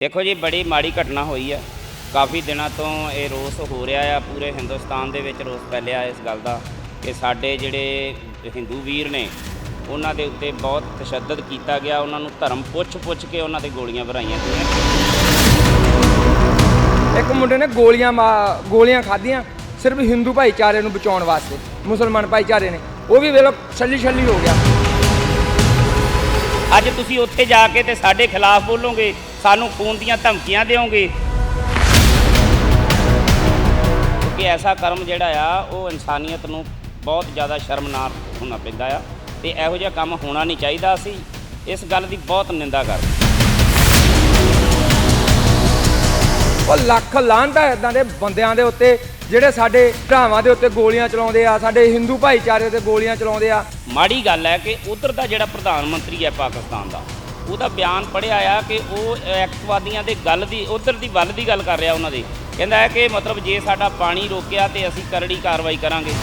ਦੇਖੋ ਜੀ ਬੜੀ ਮਾੜੀ ਘਟਨਾ ਹੋਈ ਹੈ ਕਾਫੀ ਦਿਨਾਂ ਤੋਂ ਇਹ ਰੋਸ ਹੋ ਰਿਹਾ ਆ। ਪੂਰੇ ਹਿੰਦੁਸਤਾਨ ਦੇ ਵਿੱਚ ਰੋਸ ਫੈਲਿਆ ਇਸ ਗੱਲ ਦਾ ਕਿ ਸਾਡੇ ਜਿਹੜੇ ਹਿੰਦੂ ਵੀਰ ਨੇ ਉਹਨਾਂ ਦੇ ਉੱਤੇ ਬਹੁਤ ਤਸ਼ੱਦਦ ਕੀਤਾ ਗਿਆ। ਉਹਨਾਂ ਨੂੰ ਧਰਮ ਪੁੱਛ-ਪੁੱਛ ਕੇ ਉਹਨਾਂ ਤੇ ਗੋਲੀਆਂ ਭਰਾਈਆਂ ਗਈਆਂ। ਇੱਕ ਮੁੰਡੇ ਨੇ ਗੋਲੀਆਂ ਗੋਲੀਆਂ ਖਾਧੀਆਂ ਸਿਰਫ ਹਿੰਦੂ ਭਾਈਚਾਰੇ ਨੂੰ ਬਚਾਉਣ ਵਾਸਤੇ। ਮੁਸਲਮਾਨ ਭਾਈਚਾਰੇ ਨੇ। ਉਹ ਵੀ ਵੇਲੋ ਛੱਲੀ ਛੱਲੀ ਹੋ ਗਿਆ। ਅੱਜ ਤੁਸੀਂ ਉੱਥੇ ਜਾ ਕੇ ਤੇ ਸਾਡੇ ਖਿਲਾਫ ਬੋਲੋਗੇ। ਸਾਨੂੰ ਖੂਨ ਦੀਆਂ ਧਮਕੀਆਂ ਦਿਓਗੇ? ਕਿ ਐਸਾ ਕਰਮ ਜਿਹੜਾ ਆ ਉਹ ਇਨਸਾਨੀਅਤ ਨੂੰ ਬਹੁਤ ਜ਼ਿਆਦਾ ਸ਼ਰਮਨਾਕ ਹੋਣਾ ਪੈਂਦਾ ਆ ਤੇ ਇਹੋ ਜਿਹਾ ਕੰਮ ਹੋਣਾ ਨਹੀਂ ਚਾਹੀਦਾ ਸੀ। ਇਸ ਗੱਲ ਦੀ ਬਹੁਤ ਨਿੰਦਾ ਕਰਦੇ ਉਹ ਲੱਖ ਲਾਂਘਦਾ ਇਦਾਂ ਦੇ ਬੰਦਿਆਂ ਦੇ ਉੱਤੇ ਜਿਹੜੇ ਸਾਡੇ ਭਰਾਵਾਂ ਦੇ ਉੱਤੇ ਗੋਲੀਆਂ ਚਲਾਉਂਦੇ ਆ ਸਾਡੇ ਹਿੰਦੂ ਭਾਈਚਾਰੇ ਤੇ ਗੋਲੀਆਂ ਚਲਾਉਂਦੇ ਆ। ਮਾੜੀ ਗੱਲ ਹੈ ਕਿ ਉਧਰ ਦਾ ਜਿਹੜਾ ਪ੍ਰਧਾਨ ਮੰਤਰੀ ਹੈ ਪਾਕਿਸਤਾਨ ਦਾ ਉਹਦਾ ਬਿਆਨ ਪੜਿਆ ਆ ਕਿ ਉਹ ਐਕਟਵਾਦੀਆਂ ਦੇ ਗੱਲ ਦੀ ਉਧਰ ਦੀ ਵੱਲ ਦੀ ਗੱਲ ਕਰ ਰਿਹਾ ਉਹਨਾਂ ਦੀ। ਕਹਿੰਦਾ ਹੈ ਕਿ ਮਤਲਬ ਜੇ ਸਾਡਾ ਪਾਣੀ ਰੋਕਿਆ ਤੇ ਅਸੀਂ ਕਰੜੀ ਕਾਰਵਾਈ ਕਰਾਂਗੇ।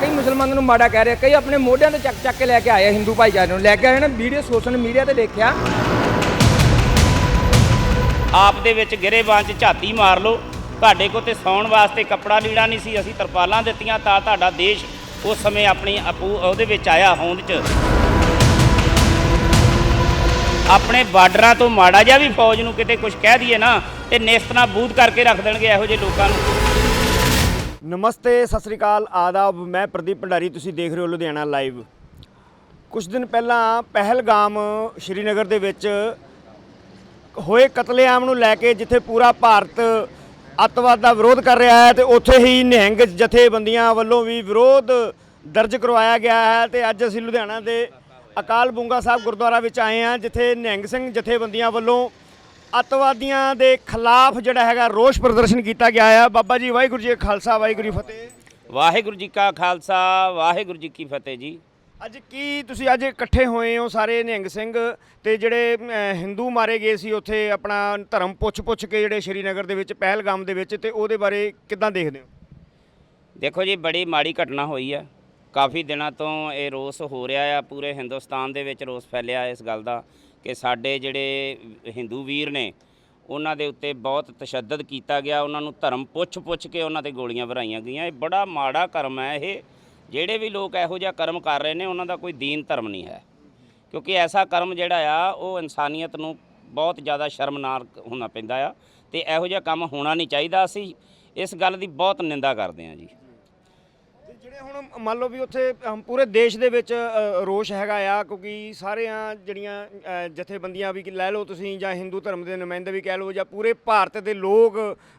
ਕਈ ਮੁਸਲਮਾਨਾਂ ਨੂੰ ਮਾੜਾ ਕਹਿ ਰਹੇ ਕਈ ਆਪਣੇ ਮੋਢਿਆਂ ਤੇ ਚੱਕ ਚੱਕ ਕੇ ਲੈ ਕੇ ਆਏ ਆ ਹਿੰਦੂ ਭਾਈਚਾਰੇ ਨੂੰ। ਲੈ ਕੇ ਆਏ ਨਾ ਵੀਡੀਓ ਸੋਸ਼ਲ ਮੀਡੀਆ ਤੇ ਦੇਖਿਆ। ਆਪ ਦੇ ਵਿੱਚ ਗਿਰੇਬਾਂ 'ਚ ਝਾਤੀ ਮਾਰ ਲਓ। ਤੁਹਾਡੇ ਕੋਲ ਤੇ ਸੌਣ ਵਾਸਤੇ ਕੱਪੜਾ ਲੀੜਾ ਨਹੀਂ ਸੀ ਅਸੀਂ ਤਰਪਾਲਾਂ ਦਿੱਤੀਆਂ ਤਾਂ ਤੁਹਾਡਾ ਦੇਸ਼ ਉਸ ਸਮੇਂ ਆਪਣੀ ਆਪੂ ਉਹਦੇ ਵਿੱਚ ਆਇਆ ਹੋਂਦ 'ਚ। ਆਪਣੇ ਬਾਰਡਰਾਂ ਤੋਂ ਮਾੜਾ ਜਿਹਾ ਵੀ ਫੌਜ ਨੂੰ ਕਿਤੇ ਕੁਝ ਕਹਿ ਦਈਏ ਨਾ, ਤੇ ਨਿਸਤਨਾ ਬੂਦ ਕਰਕੇ ਰੱਖ ਦੇਣਗੇ ਇਹੋ ਜਿਹੇ ਲੋਕਾਂ ਨੂੰ। ਨਮਸਤੇ, ਸਤਿ ਸ੍ਰੀ ਅਕਾਲ, ਆਦਾਬ। ਮੈਂ ਪ੍ਰਦੀਪ ਭੰਡਾਰੀ, ਤੁਸੀਂ ਦੇਖ ਰਹੇ ਹੋ ਲੁਧਿਆਣਾ ਲਾਈਵ। ਕੁਝ ਦਿਨ ਪਹਿਲਾਂ ਪਹਿਲਗਾਮ ਸ਼੍ਰੀਨਗਰ ਦੇ ਵਿੱਚ ਹੋਏ ਕਤਲੇਆਮ ਨੂੰ ਲੈ ਕੇ ਜਿੱਥੇ ਪੂਰਾ ਭਾਰਤ ਅੱਤਵਾਦ ਦਾ ਵਿਰੋਧ ਕਰ ਰਿਹਾ ਹੈ ਤੇ ਉੱਥੇ ਹੀ ਨਿਹੰਗ ਜਥੇਬੰਦੀਆਂ ਵੱਲੋਂ ਵੀ ਵਿਰੋਧ ਦਰਜ ਕਰਵਾਇਆ ਗਿਆ ਹੈ ਤੇ ਅੱਜ ਅਸੀਂ ਲੁਧਿਆਣਾ ਦੇ ਅਕਾਲ ਬੁੰਗਾ ਸਾਹਿਬ ਗੁਰਦੁਆਰਾ ਵਿੱਚ ਆਏ ਹਾਂ ਜਿੱਥੇ ਨਿਹੰਗ ਸਿੰਘ ਜਥੇਬੰਦੀਆਂ ਵੱਲੋਂ ਅੱਤਵਾਦੀਆਂ ਦੇ ਖਿਲਾਫ ਜਿਹੜਾ ਹੈਗਾ ਰੋਸ ਪ੍ਰਦਰਸ਼ਨ ਕੀਤਾ ਗਿਆ ਹੈ ਬਾਬਾ ਜੀ ਵਾਹਿਗੁਰੂ ਜੀ ਕਾ ਖਾਲਸਾ ਵਾਹਿਗੁਰੂ ਜੀ ਫਤਿਹ। ਵਾਹਿਗੁਰੂ ਜੀ ਕਾ ਖਾਲਸਾ ਵਾਹਿਗੁਰੂ ਜੀ ਕੀ ਫਤਿਹ ਜੀ। ਅੱਜ ਕੀ ਤੁਸੀਂ ਅੱਜ ਇਕੱਠੇ ਹੋਏ ਹੋ ਸਾਰੇ ਨਿਹੰਗ ਸਿੰਘ ਤੇ ਜਿਹੜੇ ਹਿੰਦੂ ਮਾਰੇ ਗਏ ਸੀ ਉੱਥੇ ਆਪਣਾ ਧਰਮ ਪੁੱਛ-ਪੁੱਛ ਕੇ ਜਿਹੜੇ ਸ਼੍ਰੀਨਗਰ ਦੇ ਵਿੱਚ ਪਹਿਲਗਾਮ ਦੇ ਵਿੱਚ ਤੇ ਉਹਦੇ ਬਾਰੇ ਕਿੱਦਾਂ ਦੇਖਦੇ ਹੋ? ਦੇਖੋ ਜੀ ਬੜੀ ਮਾੜੀ ਘਟਨਾ ਹੋਈ ਹੈ ਕਾਫੀ ਦਿਨਾਂ ਤੋਂ ਇਹ ਰੋਸ ਹੋ ਰਿਹਾ ਆ, ਪੂਰੇ ਹਿੰਦੁਸਤਾਨ ਦੇ ਵਿੱਚ ਰੋਸ ਫੈਲਿਆ ਇਸ ਗੱਲ ਦਾ ਕਿ ਸਾਡੇ ਜਿਹੜੇ ਹਿੰਦੂ ਵੀਰ ਨੇ, ਉਹਨਾਂ ਦੇ ਉੱਤੇ ਬਹੁਤ ਤਸ਼ੱਦਦ ਕੀਤਾ ਗਿਆ, ਉਹਨਾਂ ਨੂੰ ਧਰਮ ਪੁੱਛ-ਪੁੱਛ ਕੇ ਉਹਨਾਂ ਤੇ ਗੋਲੀਆਂ ਵਰਾਈਆਂ ਗਈਆਂ। ਇਹ ਬੜਾ ਮਾੜਾ ਕਰਮ ਹੈ ਇਹ। ਜਿਹੜੇ ਵੀ ਲੋਕ ਇਹੋ ਜਿਹਾ ਕਰਮ ਕਰ ਰਹੇ ਨੇ, ਉਹਨਾਂ ਦਾ ਕੋਈ ਦੀਨ ਧਰਮ ਨਹੀਂ ਹੈ। ਕਿਉਂਕਿ ਐਸਾ ਕਰਮ ਜਿਹੜਾ ਆ, ਉਹ ਇਨਸਾਨੀਅਤ ਨੂੰ ਬਹੁਤ ਜ਼ਿਆਦਾ ਸ਼ਰਮਨਾਕ ਹੋਣਾ ਪੈਂਦਾ ਆ ਤੇ ਇਹੋ ਜਿਹਾ ਕੰਮ ਹੋਣਾ ਨਹੀਂ ਚਾਹੀਦਾ। ਅਸੀਂ ਇਸ ਗੱਲ ਦੀ ਬਹੁਤ ਨਿੰਦਾ ਕਰਦੇ ਹਾਂ ਜੀ। ਜਿਹੜੇ ਹੁਣ ਮੰਨ ਲਓ ਵੀ ਉੱਥੇ ਅਮ, ਪੂਰੇ ਦੇਸ਼ ਦੇ ਵਿੱਚ ਅ, ਰੋਸ਼ ਹੈਗਾ ਆ ਕਿਉਂਕਿ ਸਾਰਿਆਂ ਜਿਹੜੀਆਂ ਅ, ਜਥੇਬੰਦੀਆਂ ਵੀ ਲੈ ਲਓ ਤੁਸੀਂ ਜਾਂ ਹਿੰਦੂ ਧਰਮ ਦੇ ਨੁਮਾਇੰਦੇ ਵੀ ਕਹਿ ਲਓ ਜਾਂ ਪੂਰੇ ਭਾਰਤ ਦੇ ਲੋਕ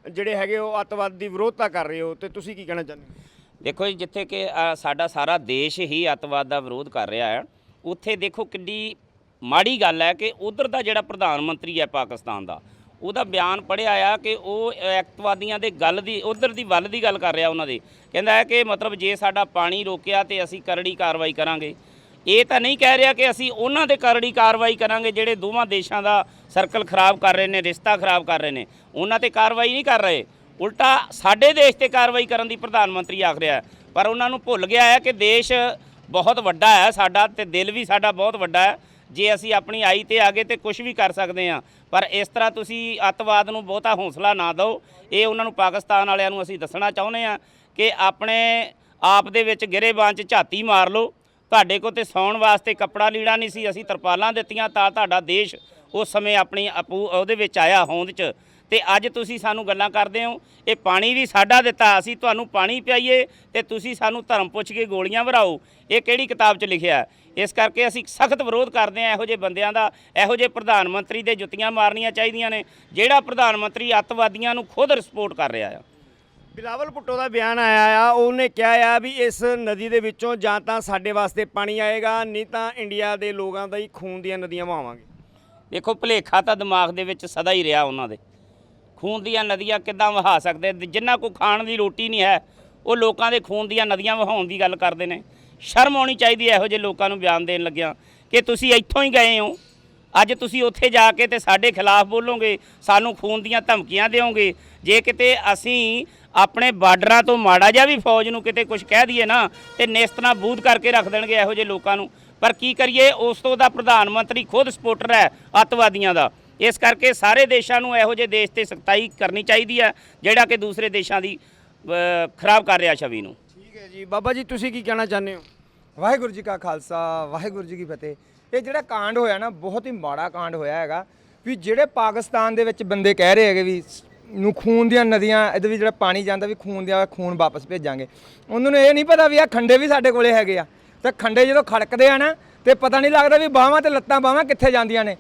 ਜਿਹੜੇ ਹੈਗੇ ਉਹ ਅੱਤਵਾਦ ਦੀ ਵਿਰੋਧਤਾ ਕਰ ਰਹੇ ਹੋ ਤੇ ਤੁਸੀਂ ਕੀ ਕਹਿਣਾ ਚਾਹੁੰਦੇ ਹੋ? ਦੇਖੋ ਜੀ ਜਿੱਥੇ ਕਿ ਅ, ਸਾਡਾ ਸਾਰਾ ਦੇਸ਼ ਹੀ ਅੱਤਵਾਦ ਦਾ ਵਿਰੋਧ ਕਰ ਰਿਹਾ ਹੈ ਉੱਥੇ ਦੇਖੋ ਕਿੰਨੀ ਮਾੜੀ ਗੱਲ ਹੈ ਕਿ ਉਧਰ ਦਾ ਜਿਹੜਾ ਪ੍ਰਧਾਨ ਮੰਤਰੀ ਹੈ ਪਾਕਿਸਤਾਨ ਦਾ ਉਹਦਾ ਬਿਆਨ ਪੜਿਆ ਆ ਕਿ ਉਹ ਐਕਟਵਾਦੀਆਂ ਦੇ ਗੱਲ ਦੀ, ਉਧਰ ਦੀ ਵੱਲ ਦੀ ਗੱਲ ਕਰ ਰਿਹਾ ਉਹਨਾਂ ਦੇ। ਕਹਿੰਦਾ ਹੈ ਕਿ ਮਤਲਬ ਜੇ ਸਾਡਾ ਪਾਣੀ ਰੋਕਿਆ ਤੇ ਅਸੀਂ ਕਰੜੀ ਕਾਰਵਾਈ ਕਰਾਂਗੇ। ਇਹ ਤਾਂ ਨਹੀਂ ਕਹਿ ਰਿਹਾ ਕਿ ਅਸੀਂ ਉਹਨਾਂ ਦੇ ਕਰੜੀ ਕਾਰਵਾਈ ਕਰਾਂਗੇ ਜਿਹੜੇ ਦੋਵਾਂ ਦੇਸ਼ਾਂ ਦਾ ਸਰਕਲ ਖਰਾਬ ਕਰ ਰਹੇ ਨੇ, ਰਿਸ਼ਤਾ ਖਰਾਬ ਕਰ ਰਹੇ ਨੇ। ਉਹਨਾਂ ਤੇ ਕਾਰਵਾਈ ਨਹੀਂ ਕਰ ਰਹੇ। ਉਲਟਾ ਸਾਡੇ ਦੇਸ਼ ਤੇ ਕਾਰਵਾਈ ਕਰਨ ਦੀ ਪ੍ਰਧਾਨ ਮੰਤਰੀ ਆਖ ਰਿਹਾ ਪਰ ਉਹਨਾਂ ਨੂੰ ਭੁੱਲ ਗਿਆ ਹੈ ਕਿ ਦੇਸ਼ ਬਹੁਤ ਵੱਡਾ ਹੈ ਸਾਡਾ ਤੇ ਦਿਲ ਵੀ ਸਾਡਾ ਬਹੁਤ ਵੱਡਾ ਹੈ। ਜੇ ਅਸੀਂ ਆਪਣੀ ਆਈ ਤੇ ਗਏ ਤੇ ਕੁਝ ਵੀ ਕਰ ਸਕਦੇ ਹਾਂ। ਪਰ ਇਸ ਤਰ੍ਹਾਂ ਤੁਸੀਂ ਅੱਤਵਾਦ ਨੂੰ ਬਹੁਤਾ ਹੌਸਲਾ ਨਾ ਦਿਓ। ਇਹ ਉਹਨਾਂ ਨੂੰ ਪਾਕਿਸਤਾਨ ਵਾਲਿਆਂ ਨੂੰ ਅਸੀਂ ਦੱਸਣਾ ਚਾਹੁੰਦੇ ਹਾਂ ਕਿ ਆਪਣੇ ਆਪ ਦੇ ਵਿੱਚ ਗਿਰੇਬਾਂ 'ਚ ਝਾਤੀ ਮਾਰ ਲਓ। ਤੁਹਾਡੇ ਕੋਲ ਤੇ ਸੌਣ ਵਾਸਤੇ ਕੱਪੜਾ ਲੀੜਾ ਨਹੀਂ ਸੀ। ਅਸੀਂ ਤਰਪਾਲਾਂ ਦਿੱਤੀਆਂ ਤਾਂ ਤੁਹਾਡਾ ਦੇਸ਼ ਉਸ ਸਮੇਂ ਆਪਣੀ ਆਪੂ ਉਹਦੇ ਵਿੱਚ ਆਇਆ ਹੋਂਦ 'ਚ। ਤੇ ਅੱਜ ਤੁਸੀਂ ਸਾਨੂੰ ਗੱਲਾਂ ਕਰਦੇ ਹੋ ਇਹ ਪਾਣੀ ਵੀ ਸਾਡਾ ਦਿੱਤਾ ਅਸੀਂ ਤੁਹਾਨੂੰ ਪਾਣੀ ਪਿਆਈਏ ਤੇ ਤੁਸੀਂ ਸਾਨੂੰ ਧਰਮ ਪੁੱਛ ਕੇ ਗੋਲੀਆਂ ਭਰਾਓ ਇਹ ਕਿਹੜੀ ਕਿਤਾਬ 'ਚ ਲਿਖਿਆ? ਇਸ ਕਰਕੇ ਅਸੀਂ ਸਖਤ ਵਿਰੋਧ ਕਰਦੇ ਹਾਂ ਇਹੋ ਜਿਹੇ ਬੰਦਿਆਂ ਦਾ ਇਹੋ ਜਿਹੇ ਪ੍ਰਧਾਨ ਮੰਤਰੀ ਦੇ ਜੁੱਤੀਆਂ ਮਾਰਨੀਆਂ ਚਾਹੀਦੀਆਂ ਨੇ ਜਿਹੜਾ ਪ੍ਰਧਾਨ ਮੰਤਰੀ ਅੱਤਵਾਦੀਆਂ ਨੂੰ ਖੁਦ ਸਪੋਰਟ ਕਰ ਰਿਹਾ ਆ। ਬਿਲਾਵਲ ਭੁੱਟੋ ਦਾ ਬਿਆਨ ਆਇਆ ਆ ਉਹਨੇ ਕਿਹਾ ਆ ਵੀ ਇਸ ਨਦੀ ਦੇ ਵਿੱਚੋਂ ਜਾਂ ਤਾਂ ਸਾਡੇ ਵਾਸਤੇ ਪਾਣੀ ਆਏਗਾ ਨਹੀਂ ਤਾਂ ਇੰਡੀਆ ਦੇ ਲੋਕਾਂ ਦਾ ਹੀ ਖੂਨ ਦੀਆਂ ਨਦੀਆਂ ਵਹਾਵਾਂਗੇ। ਦੇਖੋ ਭੁਲੇਖਾ ਤਾਂ ਦਿਮਾਗ ਦੇ ਵਿੱਚ ਸਦਾ ਹੀ ਰਿਹਾ ਉਹਨਾਂ ਦੇ। ਖੂਨ ਦੀਆਂ ਨਦੀਆਂ ਕਿੱਦਾਂ ਵਹਾ ਸਕਦੇ? ਜਿੰਨਾ ਕੋ ਖਾਣ ਦੀ ਰੋਟੀ ਨਹੀਂ ਹੈ, ਉਹ ਲੋਕਾਂ ਦੇ ਖੂਨ ਦੀਆਂ ਨਦੀਆਂ ਵਹਾਉਣ ਦੀ ਗੱਲ ਕਰਦੇ ਨੇ। ਸ਼ਰਮ ਆਉਣੀ ਚਾਹੀਦੀ ਹੈ ਇਹੋ ਜਿਹੇ ਲੋਕਾਂ ਨੂੰ ਬਿਆਨ ਦੇਣ ਲੱਗਿਆ। ਕਿ ਤੁਸੀਂ ਇੱਥੋਂ ਹੀ ਗਏ ਹੋ। ਅੱਜ ਤੁਸੀਂ ਉੱਥੇ ਜਾ ਕੇ ਤੇ ਸਾਡੇ ਖਿਲਾਫ ਬੋਲੋਗੇ, ਸਾਨੂੰ ਖੂਨ ਦੀਆਂ ਧਮਕੀਆਂ ਦਿਓਗੇ। ਜੇ ਕਿਤੇ ਅਸੀਂ ਆਪਣੇ ਬਾਰਡਰਾਂ ਤੋਂ ਮਾੜਾ ਜਿਹਾ ਵੀ ਫੌਜ ਨੂੰ ਕਿਤੇ ਕੁਝ ਕਹਿ ਦਈਏ ਨਾ, ਤੇ ਨਿਸਤਨਾ ਬੂਦ ਕਰਕੇ ਰੱਖ ਦੇਣਗੇ ਇਹੋ ਜਿਹੇ ਲੋਕਾਂ ਨੂੰ। ਪਰ ਕੀ ਕਰੀਏ, ਉਸ ਤੋਂ ਦਾ ਪ੍ਰਧਾਨ ਮੰਤਰੀ ਖੁਦ ਸਪੋਰਟਰ ਹੈ, ਅੱਤਵਾਦੀਆਂ ਦਾ। ਇਸ ਕਰਕੇ ਸਾਰੇ ਦੇਸ਼ਾਂ ਨੂੰ ਇਹੋ ਜਿਹੇ ਦੇਸ਼ ਤੇ ਸਖਤਾਈ ਕਰਨੀ ਚਾਹੀਦੀ ਹੈ ਜਿਹੜਾ ਕਿ ਦੂਸਰੇ ਦੇਸ਼ਾਂ ਦੀ ਖਰਾਬ ਕਰ ਰਿਹਾ ਛਵੀ ਨੂੰ। ਠੀਕ ਹੈ ਜੀ। ਬਾਬਾ ਜੀ, ਤੁਸੀਂ ਕੀ ਕਹਿਣਾ ਚਾਹੁੰਦੇ ਹੋ? ਵਾਹਿਗੁਰੂ ਜੀ ਕਾ ਖਾਲਸਾ, ਵਾਹਿਗੁਰੂ ਜੀ ਕੀ ਫਤਿਹ। ਇਹ ਜਿਹੜਾ ਕਾਂਡ ਹੋਇਆ ਨਾ, ਬਹੁਤ ਹੀ ਮਾੜਾ ਕਾਂਡ ਹੋਇਆ ਹੈਗਾ ਵੀ ਜਿਹੜੇ ਪਾਕਿਸਤਾਨ ਦੇ ਵਿੱਚ ਬੰਦੇ ਕਹਿ ਰਹੇ ਹੈਗੇ ਵੀ ਨੂੰ ਖੂਨ ਦੀਆਂ ਨਦੀਆਂ, ਇਹਦੇ ਵਿੱਚ ਜਿਹੜਾ ਪਾਣੀ ਜਾਂਦਾ ਵੀ ਖੂਨ ਦੀਆਂ ਖੂਨ ਵਾਪਸ ਭੇਜਾਂਗੇ। ਉਹਨਾਂ ਨੂੰ ਇਹ ਨਹੀਂ ਪਤਾ ਵੀ ਆ ਖੰਡੇ ਵੀ ਸਾਡੇ ਕੋਲੇ ਹੈਗੇ ਆ। ਤੇ ਖੰਡੇ ਜਦੋਂ ਖੜਕਦੇ ਆ ਨਾ, ਤੇ ਪਤਾ ਨਹੀਂ ਲੱਗਦਾ ਵੀ ਬਾਹਾਂ ਤੇ ਲੱਤਾਂ ਬਾਹਾਂ ਕਿੱਥੇ ਜਾਂਦੀਆਂ ਨੇ।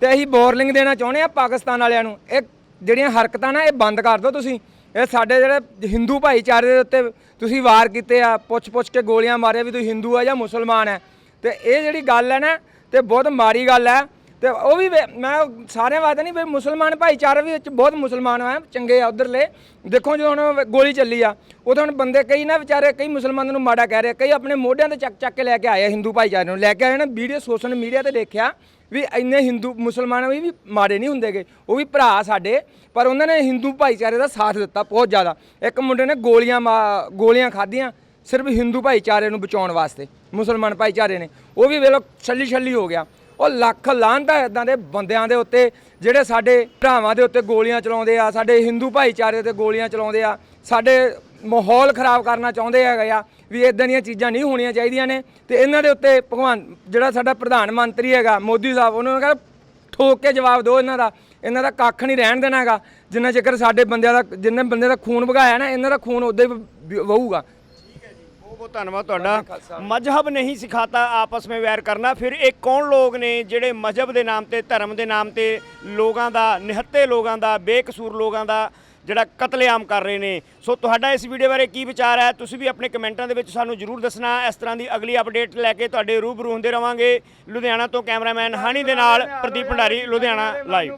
ਤੇ ਅਸੀਂ ਬੋਰਲਿੰਗ ਦੇਣਾ ਚਾਹੁੰਦੇ ਆ ਪਾਕਿਸਤਾਨ ਵਾਲਿਆਂ ਨੂੰ। ਇਹ ਜਿਹੜੀਆਂ ਹਰਕਤਾਂ ਨਾ, ਇਹ ਬੰਦ ਕਰ ਦਿਓ ਤੁਸੀਂ। ਇਹ ਸਾਡੇ ਜਿਹੜੇ ਹਿੰਦੂ ਭਾਈਚਾਰੇ ਦੇ ਉੱਤੇ ਤੁਸੀਂ ਵਾਰ ਕੀਤੇ ਆ, ਪੁੱਛ-ਪੁੱਛ ਕੇ ਗੋਲੀਆਂ ਮਾਰੇ ਵੀ ਤੁਸੀਂ ਹਿੰਦੂ ਆ ਜਾਂ ਮੁਸਲਮਾਨ ਹੈ ਤੇ ਇਹ ਜਿਹੜੀ ਗੱਲ ਹੈ ਨਾ, ਤੇ ਬਹੁਤ ਮਾੜੀ ਗੱਲ ਹੈ। ਤੇ ਉਹ ਵੀ ਮੈਂ ਸਾਰਿਆਂ ਵਾਸਤੇ ਨਹੀਂ, ਵੀ ਮੁਸਲਮਾਨ ਭਾਈਚਾਰੇ ਵੀ ਵਿੱਚ ਬਹੁਤ ਮੁਸਲਮਾਨ ਆ, ਚੰਗੇ ਆ ਉਧਰਲੇ। ਦੇਖੋ ਜਦੋਂ ਹੁਣ ਗੋਲੀ ਚੱਲੀ ਆ, ਉਦੋਂ ਹੁਣ ਬੰਦੇ ਕਈ ਨਾ ਵਿਚਾਰੇ, ਕਈ ਮੁਸਲਮਾਨਾਂ ਨੂੰ ਮਾੜਾ ਕਹਿ ਰਹੇ ਕਈ ਆਪਣੇ ਮੋਢਿਆਂ ਤੇ ਚੱਕ ਚੱਕ ਕੇ ਲੈ ਕੇ ਆਏ ਹਿੰਦੂ ਭਾਈਚਾਰੇ ਨੂੰ। ਲੈ ਕੇ ਆਏ ਨਾ ਵੀਡੀਓ, ਸੋਸ਼ਲ ਮੀਡੀਆ ਤੇ ਦੇਖਿਆ ਵੀ ਇੰਨੇ ਹਿੰਦੂ, ਮੁਸਲਮਾਨ ਵੀ ਵੀ ਮਾੜੇ ਨਹੀਂ ਹੁੰਦੇਗੇ ਉਹ ਵੀ ਭਰਾ ਸਾਡੇ, ਪਰ ਉਹਨਾਂ ਨੇ ਹਿੰਦੂ ਭਾਈਚਾਰੇ ਦਾ ਸਾਥ ਦਿੱਤਾ ਬਹੁਤ ਜ਼ਿਆਦਾ। ਇੱਕ ਮੁੰਡੇ ਨੇ ਗੋਲੀਆਂ ਮਾ- ਗੋਲੀਆਂ ਖਾਧੀਆਂ ਸਿਰਫ ਹਿੰਦੂ ਭਾਈਚਾਰੇ ਨੂੰ ਬਚਾਉਣ ਵਾਸਤੇ, ਮੁਸਲਮਾਨ ਭਾਈਚਾਰੇ ਨੇ। ਉਹ ਵੀ ਵੇਲੋ ਛੱਲੀ ਛੱਲੀ ਹੋ ਗਿਆ। ਉਹ ਲੱਖ ਲਾਂਦਾ ਇਦਾਂ ਦੇ ਬੰਦਿਆਂ ਦੇ ਉੱਤੇ, ਜਿਹੜੇ ਸਾਡੇ ਭਰਾਵਾਂ ਦੇ ਉੱਤੇ ਗੋਲੀਆਂ ਚਲਾਉਂਦੇ ਆ, ਸਾਡੇ ਹਿੰਦੂ ਭਾਈਚਾਰੇ ਤੇ ਗੋਲੀਆਂ ਚਲਾਉਂਦੇ ਆ, ਸਾਡੇ ਮਾਹੌਲ ਖਰਾਬ ਕਰਨਾ ਚਾਹੁੰਦੇ ਹੈਗੇ ਆ, ਵੀ ਇਦਾਂ ਦੀਆਂ ਚੀਜ਼ਾਂ ਨਹੀਂ ਹੋਣੀਆਂ ਚਾਹੀਦੀਆਂ ਨੇ, ਤੇ ਇਹਨਾਂ ਦੇ ਉੱਤੇ ਭਗਵਾਨ, ਜਿਹੜਾ ਸਾਡਾ ਪ੍ਰਧਾਨ ਮੰਤਰੀ ਹੈਗਾ, ਮੋਦੀ ਸਾਹਿਬ, ਉਹਨਾਂ ਨੂੰ ਕਿਹਾ ਠੋਕ ਕੇ ਜਵਾਬ ਦਿਓ ਇਹਨਾਂ ਦਾ ਇਹਨਾਂ ਦਾ ਕੱਖ ਨਹੀਂ ਰਹਿਣ ਦੇਣਾ ਹੈਗਾ, ਜਿੰਨਾ ਚਿਰ ਸਾਡੇ ਬੰਦਿਆਂ ਦਾ, ਜਿੰਨੇ ਬੰਦੇ ਦਾ ਖੂਨ ਵਗਾਇਆ ਨਾ, ਇਹਨਾਂ ਦਾ ਖੂਨ ਉਦਾਂ ਹੀ ਵ- ਵਹੂਗਾ। ਬਹੁਤ ਧੰਨਵਾਦ ਤੁਹਾਡਾ। ਮਜ਼ਹਬ ਨਹੀਂ ਸਿਖਾਤਾ ਆਪਸ ਵਿੱਚ ਵੈਰ ਕਰਨਾ। ਫਿਰ ਇਹ ਕੌਣ ਲੋਕ ਨੇ ਜਿਹੜੇ ਮਜ਼ਹਬ ਦੇ ਨਾਮ ਤੇ ਧਰਮ ਦੇ ਨਾਮ ਤੇ ਲੋਕਾਂ ਦਾ ਨਿਹੱਤੇ ਲੋਕਾਂ ਦਾ ਬੇਕਸੂਰ ਲੋਕਾਂ ਦਾ ਜਿਹੜਾ ਕਤਲੇਆਮ ਕਰ ਰਹੇ ਨੇ? ਸੋ ਤੁਹਾਡਾ ਇਸ ਵੀਡੀਓ ਬਾਰੇ ਕੀ ਵਿਚਾਰ ਹੈ? ਤੁਸੀਂ ਵੀ ਆਪਣੇ ਕਮੈਂਟਾਂ ਦੇ ਵਿੱਚ ਸਾਨੂੰ ਜਰੂਰ ਦੱਸਣਾ। ਇਸ ਤਰ੍ਹਾਂ ਦੀ ਅਗਲੀ ਅਪਡੇਟ ਲੈ ਕੇ ਤੁਹਾਡੇ ਰੂਬਰੂ ਹੁੰਦੇ ਰਵਾਂਗੇ। ਲੁਧਿਆਣਾ ਤੋਂ ਕੈਮਰਾਮੈਨ ਹਾਨੀ ਦੇ ਨਾਲ ਪ੍ਰਦੀਪ ਭੰਡਾਰੀ ਲੁਧਿਆਣਾ ਲਾਈਵ